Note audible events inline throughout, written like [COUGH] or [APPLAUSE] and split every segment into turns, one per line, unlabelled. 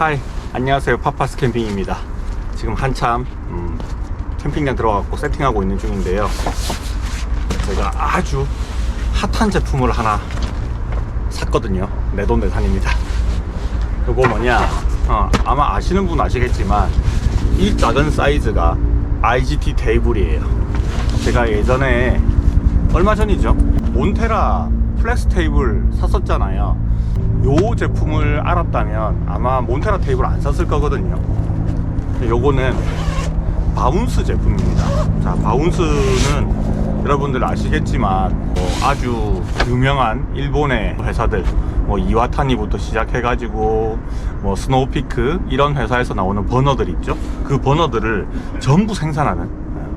하이. 안녕하세요. 파파스 캠핑입니다. 지금 한참 음, 캠핑장 들어가고 세팅하고 있는 중인데요. 제가 아주 핫한 제품을 하나 샀거든요. 내 돈 내산입니다. 그거 뭐냐? 어, 아마 아시는 분 아시겠지만 이 작은 사이즈가 IGT 테이블이에요. 제가 예전에 얼마 전이죠? 몬테라 플렉스 테이블 샀었잖아요 요 제품을 알았다면 아마 몬테라 테이블 안 샀을 거거든요. 요거는 바운스 제품입니다. 자 바운스는 여러분들 아시겠지만 뭐 아주 유명한 일본의 회사들 뭐 이와타니부터 시작해가지고 뭐 스노우피크 이런 회사에서 나오는 버너들 있죠? 그 버너들을 전부 생산하는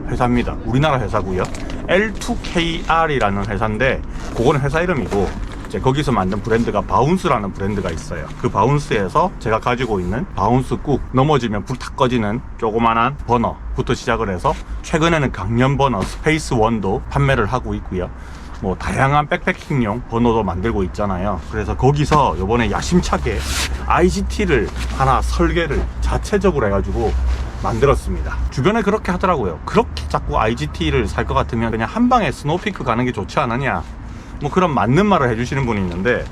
회사입니다. 우리나라 회사고요. L2KR이라는 회사인데 그거는 회사 이름이고 이제 거기서 만든 브랜드가 바운스라는 브랜드가 있어요. 그 바운스에서 제가 가지고 있는 바운스 꾹 넘어지면 불탁 꺼지는 조그만한 버너부터 시작을 해서 최근에는 강연 버너 스페이스 원도 판매를 하고 있고요. 뭐 다양한 백패킹용 버너도 만들고 있잖아요. 그래서 거기서 요번에 야심차게 IGT를 하나 설계를 자체적으로 해가지고 만들었습니다. 주변에 그렇게 하더라고요. 그렇게 자꾸 IGT를 살 것 같으면 그냥 한 방에 스노우피크 가는 게 좋지 않느냐. 뭐 그런 맞는 말을 해주시는 분이 있는데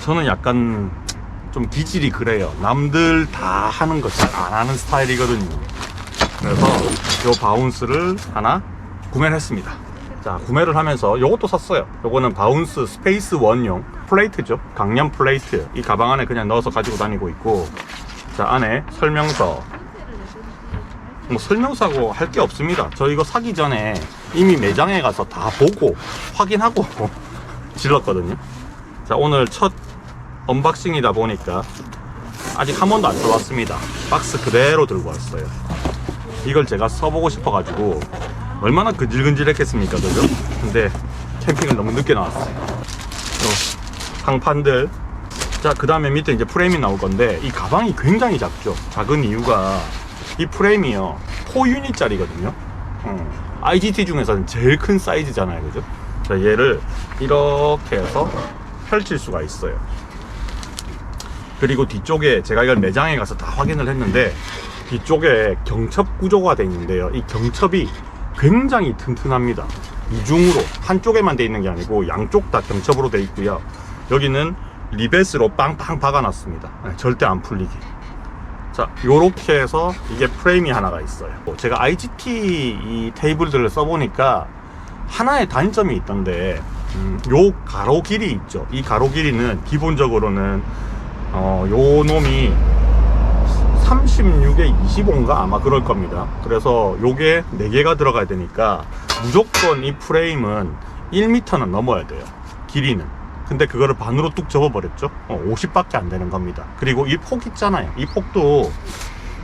저는 약간 좀 기질이 그래요. 남들 다 하는 거 잘 안 하는 스타일이거든요. 그래서 요 바운스를 하나 구매를 했습니다. 자, 구매를 하면서 요것도 샀어요. 요거는 바운스 스페이스 원용 플레이트죠. 강연 플레이트. 이 가방 안에 그냥 넣어서 가지고 다니고 있고 자, 안에 설명서 뭐 설명서하고 할 게 없습니다. 저 이거 사기 전에 이미 매장에 가서 다 보고 확인하고 질렀거든요. 자, 오늘 첫 언박싱이다 보니까 아직 한 번도 안 써봤습니다. 박스 그대로 들고 왔어요. 이걸 제가 써보고 싶어 가지고 얼마나 근질근질했겠습니까, 그죠? 근데 캠핑을 너무 늦게 나왔어요. 요 상판들. 자, 그 다음에 밑에 이제 프레임이 나올 건데 이 가방이 굉장히 작죠. 작은 이유가 이 프레임이요 4유닛짜리거든요. 음, IGT 중에서는 제일 큰 사이즈잖아요, 그죠? 자, 얘를 이렇게 해서 펼칠 수가 있어요. 그리고 뒤쪽에 제가 이걸 매장에 가서 다 확인을 했는데 뒤쪽에 경첩 구조가 되어 있는데요. 이 경첩이 굉장히 튼튼합니다. 이중으로 한쪽에만 돼 있는 게 아니고 양쪽 다 경첩으로 돼 있고요. 여기는 리벳으로 빵빵 박아놨습니다. 네, 절대 안 풀리게. 자, 요렇게 해서 이게 프레임이 하나가 있어요. 제가 IGT 이 테이블들을 써보니까 하나의 단점이 있던데, 음, 요 가로 길이 있죠. 이 가로 길이는 기본적으로는, 어, 요 놈이 36에 25인가 아마 그럴 겁니다. 그래서 요게 4개가 들어가야 되니까 무조건 이 프레임은 1m는 넘어야 돼요. 길이는. 근데 그거를 반으로 뚝 접어버렸죠. 어, 50밖에 안 되는 겁니다. 그리고 이 폭 있잖아요. 이 폭도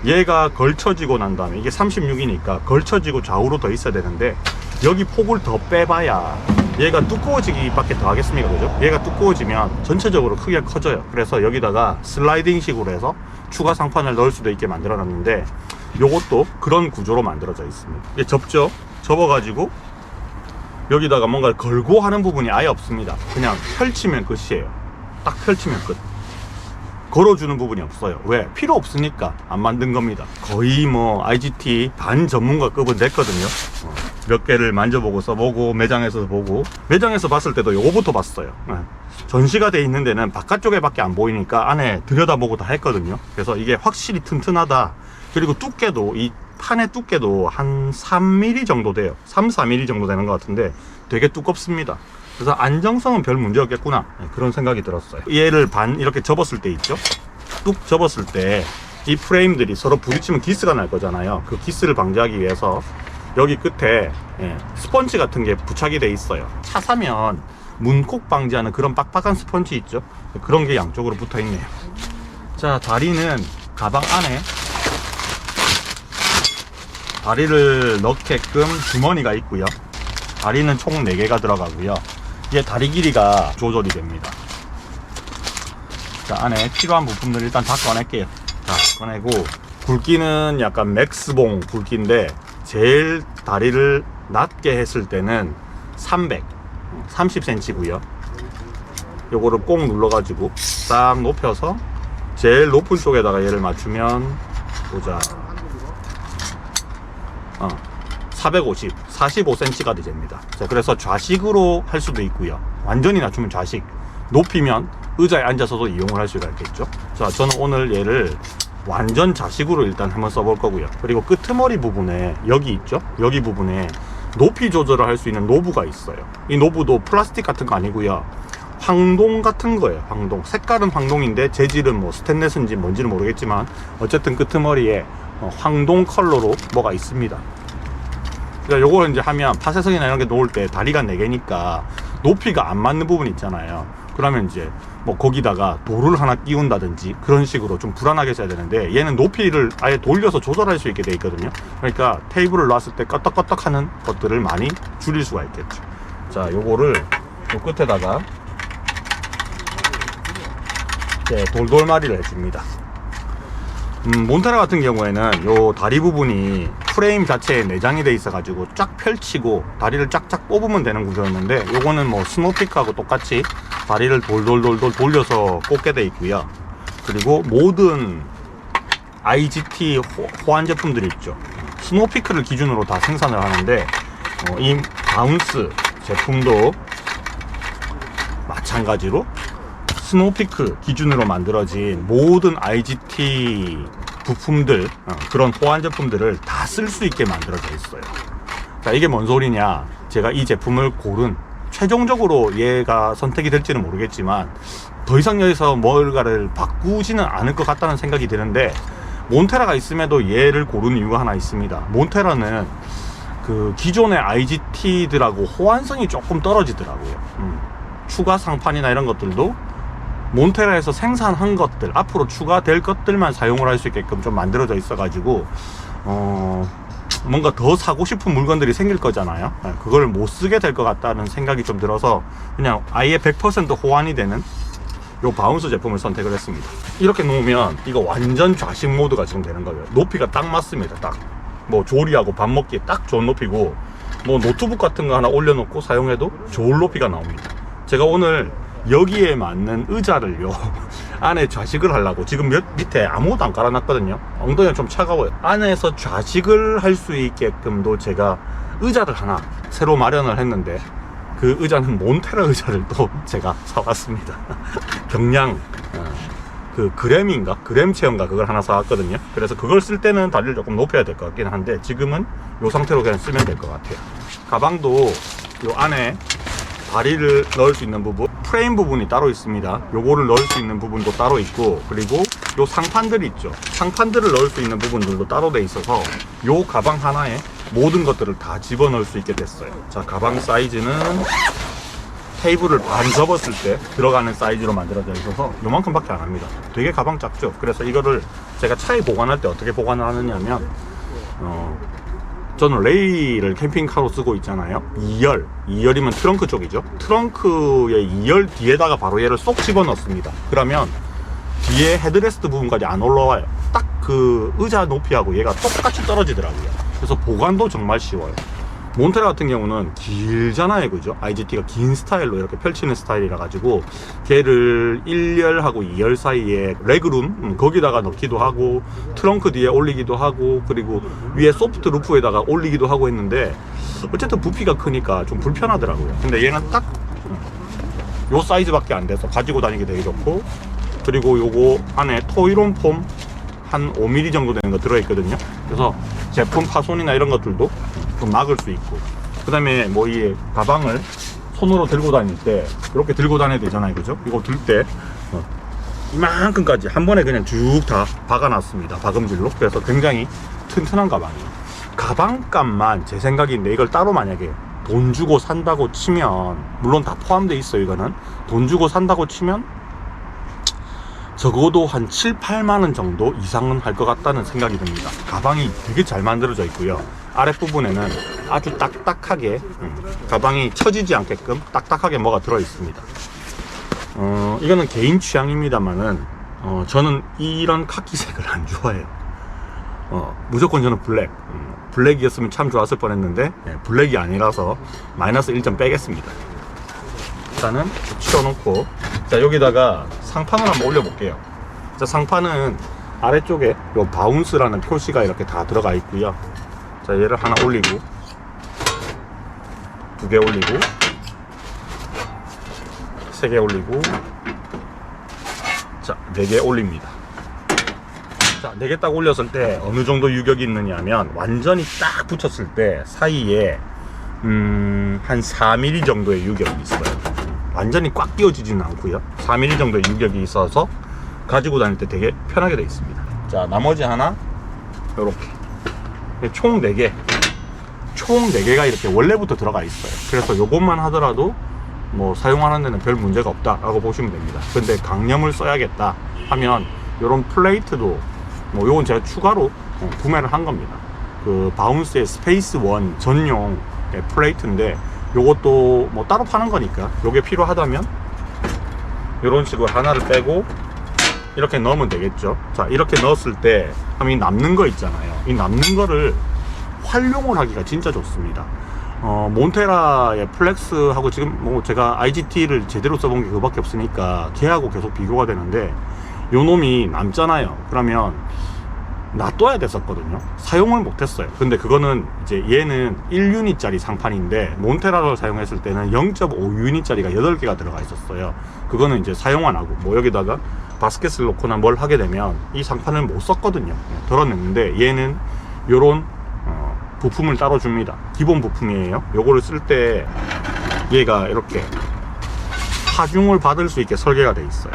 얘가 걸쳐지고 난 다음에 이게 36이니까 걸쳐지고 좌우로 더 있어야 되는데 여기 폭을 더 빼봐야 얘가 두꺼워지기 밖에 더 하겠습니까 그죠? 얘가 두꺼워지면 전체적으로 크기가 커져요. 그래서 여기다가 슬라이딩 식으로 해서 추가 상판을 넣을 수도 있게 만들어 놨는데 요것도 그런 구조로 만들어져 있습니다. 이게 접죠? 접어 가지고 여기다가 뭔가 걸고 하는 부분이 아예 없습니다. 그냥 펼치면 끝이에요. 딱 펼치면 끝 걸어주는 부분이 없어요. 왜? 필요 없으니까 안 만든 겁니다. 거의 뭐 IGT 반 전문가급은 됐거든요. 어, 몇 개를 만져보고 써보고 매장에서 보고 매장에서 봤을 때도 요거부터 봤어요. 예. 전시가 돼 있는 데는 바깥쪽에 밖에 안 보이니까 안에 들여다보고 다 했거든요. 그래서 이게 확실히 튼튼하다. 그리고 두께도 이 판의 두께도 한 3mm 정도 돼요. 3, 4mm 정도 되는 것 같은데 되게 두껍습니다. 그래서 안정성은 별 문제 없겠구나. 네, 그런 생각이 들었어요. 얘를 반 이렇게 접었을 때 있죠? 뚝 접었을 때 이 프레임들이 서로 부딪히면 기스가 날 거잖아요. 그 기스를 방지하기 위해서 여기 끝에 예, 스펀지 같은 게 부착이 돼 있어요. 차 사면 문콕 방지하는 그런 빡빡한 스펀지 있죠? 그런 게 양쪽으로 붙어 있네요. 자 다리는 가방 안에 다리를 넣게끔 주머니가 있고요. 다리는 총 4개가 들어가고요 이게 다리 길이가 조절이 됩니다. 자 안에 필요한 부품들 일단 다 꺼낼게요. 자 꺼내고 굵기는 약간 맥스봉 굵기인데 제일 다리를 낮게 했을 때는 300 30cm 고요. 요거를 꼭 눌러 가지고 딱 높여서 제일 높은 쪽에다가 얘를 맞추면 보자. 어, 450, 45cm가 됩니다. 자, 그래서 좌식으로 할 수도 있고요. 완전히 낮추면 좌식. 높이면 의자에 앉아서도 이용을 할 수가 있겠죠. 자, 저는 오늘 얘를 완전 좌식으로 일단 한번 써볼 거고요. 그리고 끄트머리 부분에 여기 있죠? 여기 부분에 높이 조절을 할 수 있는 노브가 있어요. 이 노브도 플라스틱 같은 거 아니고요. 황동 같은 거예요. 황동. 색깔은 황동인데 재질은 뭐 스테인레스인지 뭔지는 모르겠지만 어쨌든 끄트머리에 어, 황동 컬러로 뭐가 있습니다. 그러니까 요거를 이제 하면 파쇄성이나 이런 게 놓을 때 다리가 4개니까 높이가 안 맞는 부분 있잖아요. 그러면 이제 뭐 거기다가 돌을 하나 끼운다든지 그런 식으로 좀 불안하게 써야 되는데 얘는 높이를 아예 돌려서 조절할 수 있게 돼 있거든요. 그러니까 테이블을 놨을 때 껐덕껐덕 하는 것들을 많이 줄일 수가 있겠죠. 자, 요거를 요 끝에다가 이제 돌돌마리를 해줍니다. 음, 몬테라 같은 경우에는 요 다리 부분이 프레임 자체에 내장이 돼 있어 가지고 쫙 펼치고 다리를 쫙쫙 뽑으면 되는 구조였는데 요거는 뭐 스노피크하고 똑같이 다리를 돌돌돌돌 돌려서 꽂게 돼 있고요. 그리고 모든 IGT 호, 호환 제품들이 있죠. 스노피크를 기준으로 다 생산을 하는데 어, 이 바운스 제품도 마찬가지로 스노피크 기준으로 만들어진 모든 IGT 부품들 어, 그런 호환 제품들을 다 쓸 수 있게 만들어져 있어요. 자 이게 뭔 소리냐? 제가 이 제품을 고른 최종적으로 얘가 선택이 될지는 모르겠지만 더 이상 여기서 뭔가를 바꾸지는 않을 것 같다는 생각이 드는데 몬테라가 있음에도 얘를 고른 이유가 하나 있습니다. 몬테라는 그 기존의 IGT들하고 호환성이 조금 떨어지더라고요. 음. 추가 상판이나 이런 것들도 몬테라에서 생산한 것들 앞으로 추가될 것들만 사용을 할 수 있게끔 좀 만들어져 있어 가지고 어 뭔가 더 사고 싶은 물건들이 생길 거잖아요. 네, 그걸 못 쓰게 될 것 같다는 생각이 좀 들어서 그냥 아예 100% 호환이 되는 요 바운스 제품을 선택을 했습니다. 이렇게 놓으면 이거 완전 좌식 모드가 지금 되는 거예요. 높이가 딱 맞습니다. 딱 뭐 조리하고 밥 먹기에 딱 좋은 높이고 뭐 노트북 같은 거 하나 올려놓고 사용해도 좋은 높이가 나옵니다. 제가 오늘 여기에 맞는 의자를요. [LAUGHS] 안에 좌식을 하려고 지금 몇, 밑에 아무것도 안 깔아놨거든요. 엉덩이가 좀 차가워요. 안에서 좌식을 할 수 있게끔도 제가 의자를 하나 새로 마련을 했는데 그 의자는 몬테라 의자를 또 [LAUGHS] 제가 사왔습니다. [LAUGHS] 경량 어, 그 그램인가? 그램 체험가 그걸 하나 사왔거든요. 그래서 그걸 쓸 때는 다리를 조금 높여야 될 것 같긴 한데 지금은 이 상태로 그냥 쓰면 될 것 같아요. 가방도 이 안에 다리를 넣을 수 있는 부분 프레임 부분이 따로 있습니다. 요거를 넣을 수 있는 부분도 따로 있고 그리고 요 상판들이 있죠. 상판들을 넣을 수 있는 부분들도 따로 돼 있어서 요 가방 하나에 모든 것들을 다 집어넣을 수 있게 됐어요. 자 가방 사이즈는 테이블을 반 접었을 때 들어가는 사이즈로 만들어져 있어서 요만큼밖에 안 합니다. 되게 가방 작죠? 그래서 이거를 제가 차에 보관할 때 어떻게 보관을 하느냐면 어, 저는 레이를 캠핑카로 쓰고 있잖아요. 2열. 2열이면 트렁크 쪽이죠. 트렁크의 2열 뒤에다가 바로 얘를 쏙 집어넣습니다. 그러면 뒤에 헤드레스트 부분까지 안 올라와요. 딱 그 의자 높이하고 얘가 똑같이 떨어지더라고요. 그래서 보관도 정말 쉬워요 몬테라 같은 경우는 길잖아요 그죠? IGT가 긴 스타일로 이렇게 펼치는 스타일이라 가지고 걔를 1열하고 2열 사이에 레그룸 음, 거기다가 넣기도 하고 트렁크 뒤에 올리기도 하고 그리고 위에 소프트 루프에다가 올리기도 하고 했는데 어쨌든 부피가 크니까 좀 불편하더라고요. 근데 얘는 딱 요 사이즈밖에 안 돼서 가지고 다니기 되게 좋고 그리고 요거 안에 토이론 폼 한 5mm 정도 되는 거 들어있거든요. 그래서 제품 파손이나 이런 것들도 좀 막을 수 있고. 그 다음에 뭐 이 가방을 손으로 들고 다닐 때 이렇게 들고 다녀야 되잖아요. 그죠? 이거 들 때. 어, 이만큼까지 한 번에 그냥 쭉 다 박아놨습니다. 박음질로. 그래서 굉장히 튼튼한 가방이에요. 가방값만 제 생각인데 이걸 따로 만약에 돈 주고 산다고 치면 물론 다 포함되어 있어요 이거는. 돈 주고 산다고 치면 적어도 한 7, 8만 원 정도 이상은 할 것 같다는 생각이 듭니다. 가방이 되게 잘 만들어져 있고요. 아랫부분에는 아주 딱딱하게 음, 가방이 처지지 않게끔 딱딱하게 뭐가 들어 있습니다. 어, 이거는 개인 취향입니다만은 어, 저는 이런 카키색을 안 좋아해요. 어, 무조건 저는 블랙. 음, 블랙이었으면 참 좋았을 뻔했는데 예, 블랙이 아니라서 마이너스 1점 빼겠습니다. 일단은 치워놓고 자 여기다가 상판을 한번 올려볼게요 자, 상판은 아래쪽에 요 바운스라는 표시가 이렇게 다 들어가 있고요. 자, 얘를 하나 올리고 두 개 올리고 세 개 올리고 자, 네 개 올립니다. 자, 네 개 딱 올렸을 때 어느 정도 유격이 있느냐면 완전히 딱 붙였을 때 사이에 음, 한 4mm 정도의 유격이 있어요. 완전히 꽉 끼워지지는 않고요. 4mm 정도의 유격이 있어서 가지고 다닐 때 되게 편하게 되어 있습니다. 자, 나머지 하나 요렇게 총 4개 총 4개가 이렇게 원래부터 들어가 있어요. 그래서 요것만 하더라도 뭐 사용하는 데는 별 문제가 없다라고 보시면 됩니다. 근데 강념을 써야겠다 하면 요런 플레이트도 뭐 요건 제가 추가로 어, 구매를 한 겁니다. 그 바운스의 스페이스 원 전용 의 플레이트인데 요것도 뭐 따로 파는 거니까 요게 필요하다면 요런 식으로 하나를 빼고 이렇게 넣으면 되겠죠. 자, 이렇게 넣었을 때, 하면 이 남는 거 있잖아요. 이 남는 거를 활용을 하기가 진짜 좋습니다. 어, 몬테라의 플렉스하고 지금 뭐 제가 IGT를 제대로 써본 게 그거밖에 없으니까 걔하고 계속 비교가 되는데 요 놈이 남잖아요. 그러면 놔둬야 됐었거든요. 사용을 못했어요. 근데 그거는 이제 얘는 1유닛짜리 상판인데 몬테라를 사용했을 때는 0.5유닛짜리가 8개가 들어가 있었어요. 그거는 이제 사용 안 하고 뭐 여기다가 바스켓을 놓거나 뭘 하게 되면 이 상판을 못 썼거든요. 덜어냈는데 얘는 요런 어, 부품을 따로 줍니다. 기본 부품이에요. 요거를 쓸 때 얘가 이렇게 하중을 받을 수 있게 설계가 돼 있어요.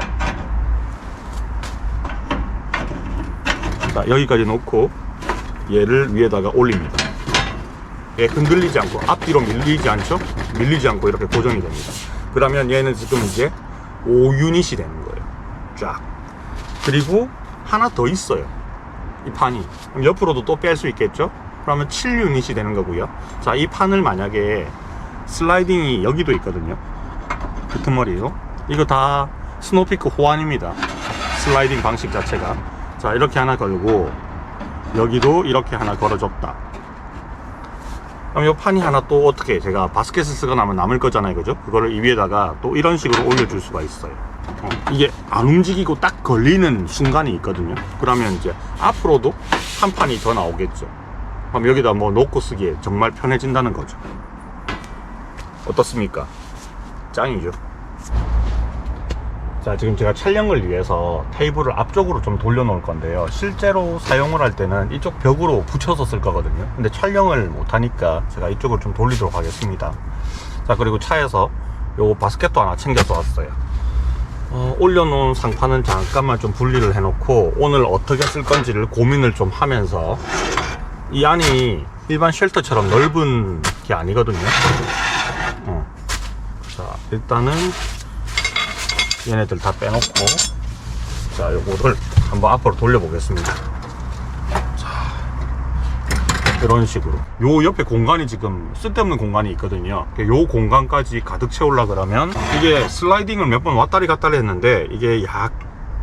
자, 여기까지 놓고 얘를 위에다가 올립니다. 얘 흔들리지 않고 앞뒤로 밀리지 않죠? 밀리지 않고 이렇게 고정이 됩니다. 그러면 얘는 지금 이제 5유닛이 되는 거예요. 쫙. 그리고 하나 더 있어요. 이 판이. 그럼 옆으로도 또 뺄 수 있겠죠? 그러면 7유닛이 되는 거고요. 자, 이 판을 만약에 슬라이딩이 여기도 있거든요. 끄트머리로. 이거 다 스노피크 호환입니다. 슬라이딩 방식 자체가. 자, 이렇게 하나 걸고, 여기도 이렇게 하나 걸어줬다. 그럼 이 판이 하나 또 어떻게 제가 바스켓을 쓰거나 하면 남을 거잖아요. 그죠? 그거를 이 위에다가 또 이런 식으로 올려줄 수가 있어요. 어, 이게 안 움직이고 딱 걸리는 순간이 있거든요. 그러면 이제 앞으로도 한 판이 더 나오겠죠. 그럼 여기다 뭐 놓고 쓰기에 정말 편해진다는 거죠. 어떻습니까? 짱이죠. 자, 지금 제가 촬영을 위해서 테이블을 앞쪽으로 좀 돌려 놓을 건데요. 실제로 사용을 할 때는 이쪽 벽으로 붙여서 쓸 거거든요. 근데 촬영을 못하니까 제가 이쪽을 좀 돌리도록 하겠습니다. 자, 그리고 차에서 요 바스켓도 하나 챙겨서 왔어요. 어, 올려놓은 상판은 잠깐만 좀 분리를 해놓고 오늘 어떻게 쓸 건지를 고민을 좀 하면서 이 안이 일반 쉘터처럼 넓은 게 아니거든요. 어. 자, 일단은 얘네들 다 빼놓고 자 요거를 한번 앞으로 돌려보겠습니다 자 이런 식으로. 요 옆에 공간이 지금 쓸데없는 공간이 있거든요. 요 공간까지 가득 채우려 그러면 이게 슬라이딩을 몇 번 왔다리 갔다리 했는데 이게 약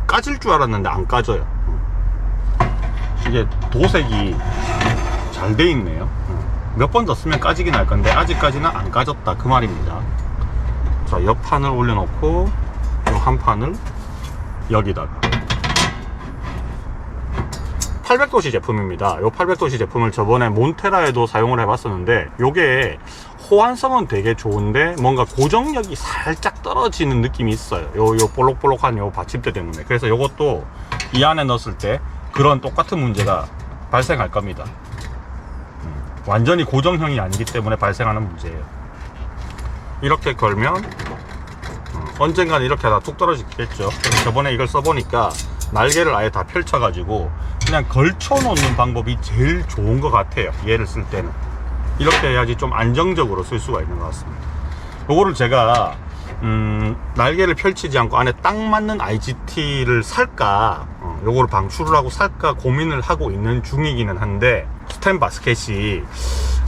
까질 줄 알았는데 안 까져요. 이게 도색이 잘 돼 있네요. 몇 번 더 쓰면 까지긴 할 건데 아직까지는 안 까졌다. 그 말입니다. 자 옆판을 올려놓고 요 한 판을 여기다가 800도시 제품입니다. 요 800도시 제품을 저번에 몬테라에도 사용을 해봤었는데 요게 호환성은 되게 좋은데 뭔가 고정력이 살짝 떨어지는 느낌이 있어요. 요, 요 볼록볼록한 요 받침대 때문에. 그래서 요것도 이 안에 넣었을 때 그런 똑같은 문제가 발생할 겁니다. 음, 완전히 고정형이 아니기 때문에 발생하는 문제예요. 이렇게 걸면 언젠간 이렇게 하다 뚝 떨어지겠죠. 저번에 이걸 써보니까 날개를 아예 다 펼쳐가지고 그냥 걸쳐 놓는 방법이 제일 좋은 것 같아요. 얘를 쓸 때는. 이렇게 해야지 좀 안정적으로 쓸 수가 있는 것 같습니다. 요거를 제가 음, 날개를 펼치지 않고 안에 딱 맞는 IGT를 살까, 어, 요거를 방출을 하고 살까 고민을 하고 있는 중이기는 한데, 스탠 바스켓이,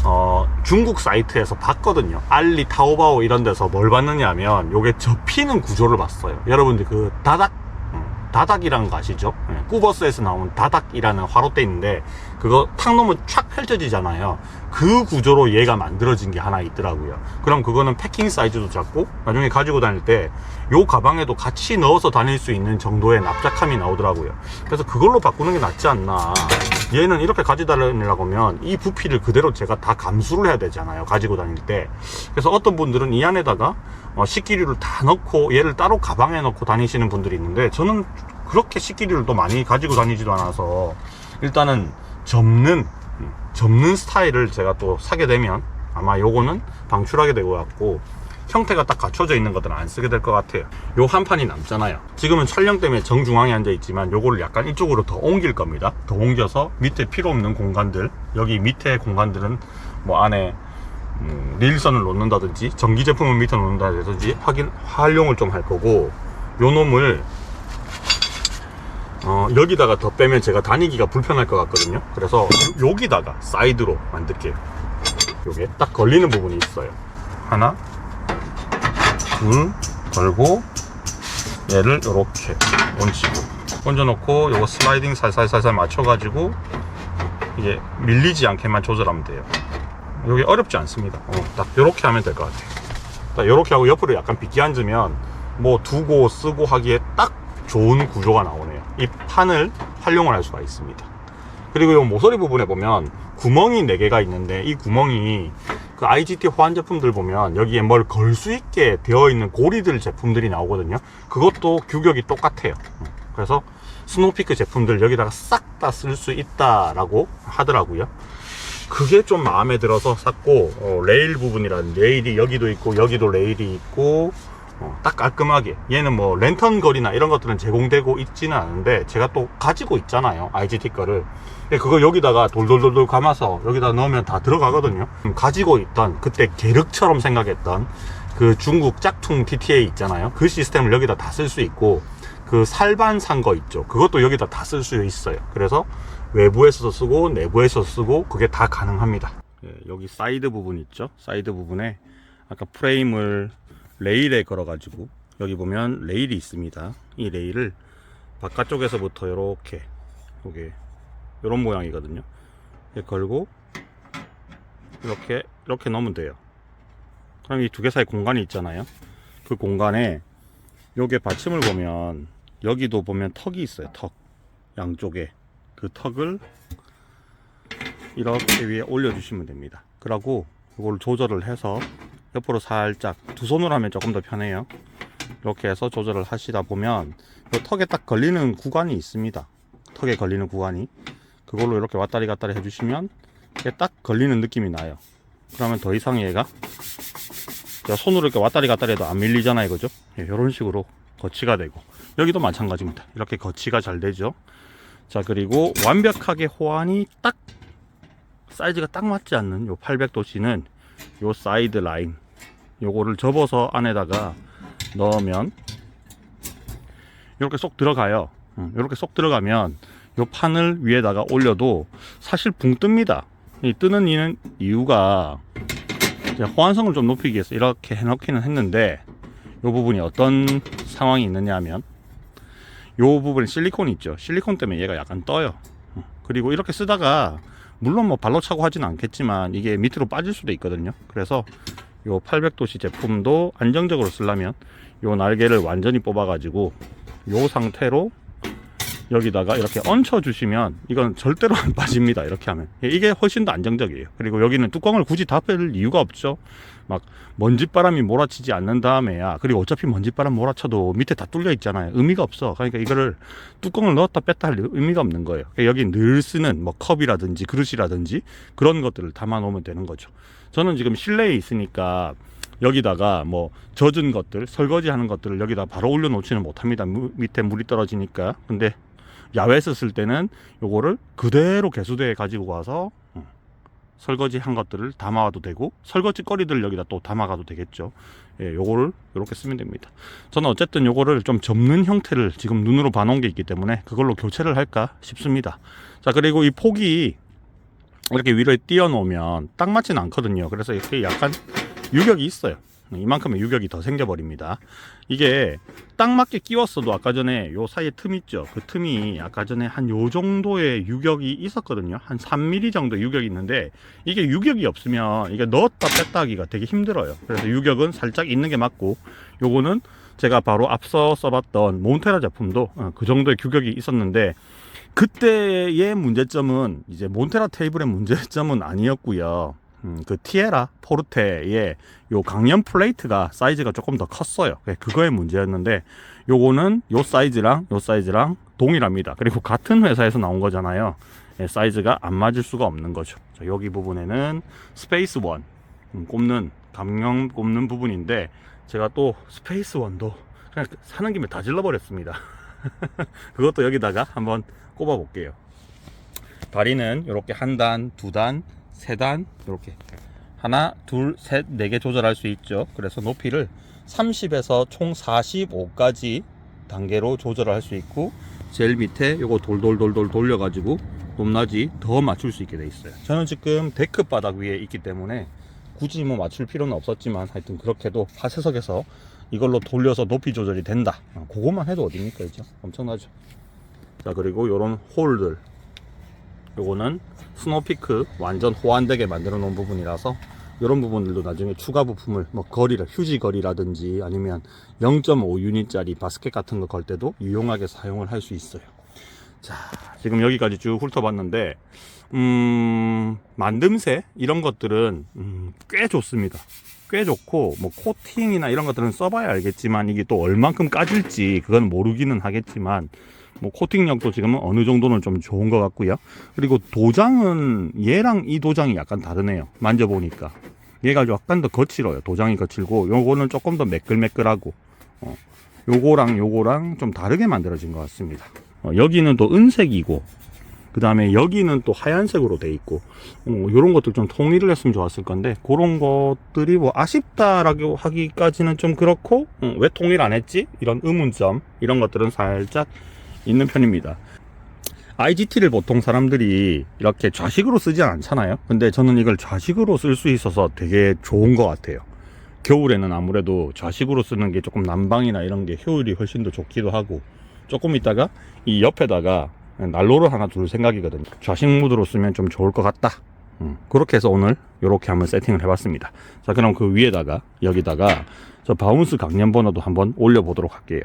어, 중국 사이트에서 봤거든요. 알리, 타오바오 이런 데서 뭘 봤느냐 하면, 요게 접히는 구조를 봤어요. 여러분들 그 다닥, 음, 다닥이라는 거 아시죠? 예, 꾸버스에서 나온 다닥이라는 화롯대 있는데 그거 탁 놓으면 촥 펼쳐지잖아요. 그 구조로 얘가 만들어진 게 하나 있더라고요. 그럼 그거는 패킹 사이즈도 작고 나중에 가지고 다닐 때 요 가방에도 같이 넣어서 다닐 수 있는 정도의 납작함이 나오더라고요. 그래서 그걸로 바꾸는 게 낫지 않나. 얘는 이렇게 가지고 다니려고 하면 이 부피를 그대로 제가 다 감수를 해야 되잖아요. 가지고 다닐 때. 그래서 어떤 분들은 이 안에다가 어, 식기류를 다 넣고 얘를 따로 가방에 넣고 다니시는 분들이 있는데 저는 그렇게 식기류를 또 많이 가지고 다니지도 않아서 일단은 접는 음, 접는 스타일을 제가 또 사게 되면 아마 요거는 방출하게 될것 같고 형태가 딱 갖춰져 있는 것들은 안 쓰게 될 것 같아요. 요 한 판이 남잖아요. 지금은 촬영 때문에 정중앙에 앉아 있지만 요거를 약간 이쪽으로 더 옮길 겁니다. 더 옮겨서 밑에 필요 없는 공간들 여기 밑에 공간들은 뭐 안에 음, 릴선을 놓는다든지 전기 제품을 밑에 놓는다든지 확인 활용을 좀 할 거고 요 놈을 어, 여기다가 더 빼면 제가 다니기가 불편할 것 같거든요. 그래서 요- 여기다가 사이드로 만들게요. 요게 딱 걸리는 부분이 있어요. 하나 둘 걸고 얘를 이렇게 얹히고 얹어놓고 요거 슬라이딩 살살살살 맞춰가지고 이게 밀리지 않게만 조절하면 돼요 이게 어렵지 않습니다. 어, 딱 이렇게 하면 될 것 같아요. 딱 이렇게 하고 옆으로 약간 비끼 앉으면 뭐 두고 쓰고 하기에 딱 좋은 구조가 나오네요. 이 판을 활용을 할 수가 있습니다. 그리고 이 모서리 부분에 보면 구멍이 4개가 있는데 이 구멍이 그 IGT 호환 제품들 보면 여기에 뭘 걸 수 있게 되어 있는 고리들 제품들이 나오거든요. 그것도 규격이 똑같아요. 그래서 스노피크 제품들 여기다가 싹 다 쓸 수 있다라고 하더라고요 그게 좀 마음에 들어서 샀고 어, 레일 부분이라는 레일이 여기도 있고 여기도 레일이 있고 어, 딱 깔끔하게. 얘는 뭐 랜턴 거리나 이런 것들은 제공되고 있지는 않은데 제가 또 가지고 있잖아요 IGT 거를. 근데 그거 여기다가 돌돌돌돌 감아서 여기다 넣으면 다 들어가거든요. 음, 가지고 있던 그때 계륵처럼 생각했던 그 중국 짝퉁 TTA 있잖아요. 그 시스템을 여기다 다 쓸 수 있고 그 살반 산 거 있죠. 그것도 여기다 다 쓸 수 있어요. 그래서 외부에서도 쓰고 내부에서 쓰고 그게 다 가능합니다. 예, 여기 사이드 부분 있죠? 사이드 부분에 아까 프레임을 레일에 걸어 가지고 여기 보면 레일이 있습니다. 이 레일을 바깥쪽에서부터 이렇게 요게 이런 모양이거든요. 걸고 이렇게 이렇게 넣으면 돼요. 그럼 이 두 개 사이 공간이 있잖아요. 그 공간에 요게 받침을 보면 여기도 보면 턱이 있어요 턱 양쪽에 그 턱을 이렇게 위에 올려주시면 됩니다. 그러고 이걸 조절을 해서 옆으로 살짝 두 손으로 하면 조금 더 편해요. 이렇게 해서 조절을 하시다 보면 이 턱에 딱 걸리는 구간이 있습니다. 턱에 걸리는 구간이 그걸로 이렇게 왔다리 갔다리 해주시면 이게 딱 걸리는 느낌이 나요. 그러면 더 이상 얘가 손으로 이렇게 왔다리 갔다리 해도 안 밀리잖아요, 그죠? 이런 식으로 거치가 되고 여기도 마찬가지입니다. 이렇게 거치가 잘 되죠. 자 그리고 완벽하게 호환이 딱 사이즈가 딱 맞지 않는 요 800도씨는 요 사이드 라인 요거를 접어서 안에다가 넣으면 이렇게 쏙 들어가요 음, 이렇게 쏙 들어가면 요 판을 위에다가 올려도 사실 붕 뜹니다 이 뜨는 이는 이유가 호환성을 좀 높이기 위해서 이렇게 해놓기는 했는데 요 부분이 어떤 상황이 있느냐 하면 요 부분에 실리콘 있죠. 실리콘 때문에 얘가 약간 떠요. 어, 그리고 이렇게 쓰다가 물론 뭐 발로 차고 하진 않겠지만 이게 밑으로 빠질 수도 있거든요. 그래서 요 800도씨 제품도 안정적으로 쓰려면 요 날개를 완전히 뽑아 가지고 요 상태로 여기다가 이렇게 얹혀 주시면 이건 절대로 안 [LAUGHS] 빠집니다. 이렇게 하면 이게 훨씬 더 안정적이에요. 그리고 여기는 뚜껑을 굳이 닫을 이유가 없죠. 막 먼지바람이 몰아치지 않는 다음에야 그리고 어차피 먼지바람 몰아쳐도 밑에 다 뚫려 있잖아요. 의미가 없어. 그러니까 이거를 뚜껑을 넣었다 뺐다 할 의미가 없는 거예요. 그러니까 여기 늘 쓰는 뭐 컵이라든지 그릇이라든지 그런 것들을 담아 놓으면 되는 거죠. 저는 지금 실내에 있으니까 여기다가 뭐 젖은 것들 설거지 하는 것들을 여기다 바로 올려 놓지는 못합니다. 무- 밑에 물이 떨어지니까. 근데 야외에서 쓸 때는 요거를 그대로 개수대에 가지고 와서 어, 설거지 한 것들을 담아와도 되고 설거지 거리들 여기다 또 담아가도 되겠죠. 예, 요거를 이렇게 쓰면 됩니다. 저는 어쨌든 요거를 좀 접는 형태를 지금 눈으로 봐놓은 게 있기 때문에 그걸로 교체를 할까 싶습니다. 자 그리고 이 폭이 이렇게 위로 띄워 놓으면 딱 맞지는 않거든요. 그래서 이렇게 약간 유격이 있어요 이만큼의 유격이 더 생겨버립니다. 이게 딱 맞게 끼웠어도 아까 전에 요 사이에 틈 있죠. 그 틈이 아까 전에 한 요 정도의 유격이 있었거든요. 한 3mm 정도 유격이 있는데 이게 유격이 없으면 이게 넣었다 뺐다 하기가 되게 힘들어요. 그래서 유격은 살짝 있는 게 맞고 요거는 제가 바로 앞서 써봤던 몬테라 제품도 어, 그 정도의 규격이 있었는데 그때의 문제점은 이제 몬테라 테이블의 문제점은 아니었고요. 음, 그 티에라 포르테의 요 강연 플레이트가 사이즈가 조금 더 컸어요. 네, 그거의 문제였는데 요거는 요 사이즈랑 요 사이즈랑 동일합니다. 그리고 같은 회사에서 나온 거잖아요. 예, 사이즈가 안 맞을 수가 없는 거죠. 자, 여기 부분에는 스페이스 원 음, 꼽는 감경 꼽는 부분인데 제가 또 스페이스 원도 그냥 사는 김에 다 질러버렸습니다. [LAUGHS] 그것도 여기다가 한번 꼽아 볼게요. 다리는 이렇게 한 단, 두 단, 세 단, 이렇게 하나, 둘, 셋, 네 개 조절할 수 있죠. 그래서 높이를 30에서 총 45까지 단계로 조절을 할수 있고 제일 밑에 요거 돌돌돌돌 돌려가지고 높낮이 더 맞출 수 있게 돼 있어요. 저는 지금 데크 바닥 위에 있기 때문에 굳이 뭐 맞출 필요는 없었지만 하여튼 그렇게도 하세석에서 이걸로 돌려서 높이 조절이 된다. 어, 그것만 해도 어딥니까 이제 엄청나죠. 자 그리고 요런 홀들 요거는 스노피크 완전 호환되게 만들어 놓은 부분이라서 이런 부분들도 나중에 추가 부품을 뭐 거리를 휴지 거리라든지 아니면 0.5 유닛짜리 바스켓 같은 거 걸 때도 유용하게 사용을 할 수 있어요. 자 지금 여기까지 쭉 훑어봤는데 음 만듦새 이런 것들은 음, 꽤 좋습니다. 꽤 좋고 뭐 코팅이나 이런 것들은 써봐야 알겠지만 이게 또 얼만큼 까질지 그건 모르기는 하겠지만 뭐 코팅력도 지금은 어느 정도는 좀 좋은 것 같고요. 그리고 도장은 얘랑 이 도장이 약간 다르네요. 만져보니까 얘가 약간 더 거칠어요. 도장이 거칠고 요거는 조금 더 매끌매끌하고 어, 요거랑 요거랑 좀 다르게 만들어진 것 같습니다. 어, 여기는 또 은색이고 그 다음에 여기는 또 하얀색으로 돼 있고 어, 이런 것들 좀 통일을 했으면 좋았을 건데 그런 것들이 뭐 아쉽다라고 하기까지는 좀 그렇고 어, 왜 통일 안 했지 이런 의문점 이런 것들은 살짝 있는 편입니다. IGT를 보통 사람들이 이렇게 좌식으로 쓰지 않잖아요. 근데 저는 이걸 좌식으로 쓸 수 있어서 되게 좋은 것 같아요. 겨울에는 아무래도 좌식으로 쓰는 게 조금 난방이나 이런 게 효율이 훨씬 더 좋기도 하고 조금 있다가 이 옆에다가 난로를 하나 둘 생각이거든요. 좌식 무드로 쓰면 좀 좋을 것 같다. 음, 그렇게 해서 오늘 이렇게 한번 세팅을 해봤습니다. 자, 그럼 그 위에다가 여기다가 저 바운스 강연 번호도 한번 올려보도록 할게요.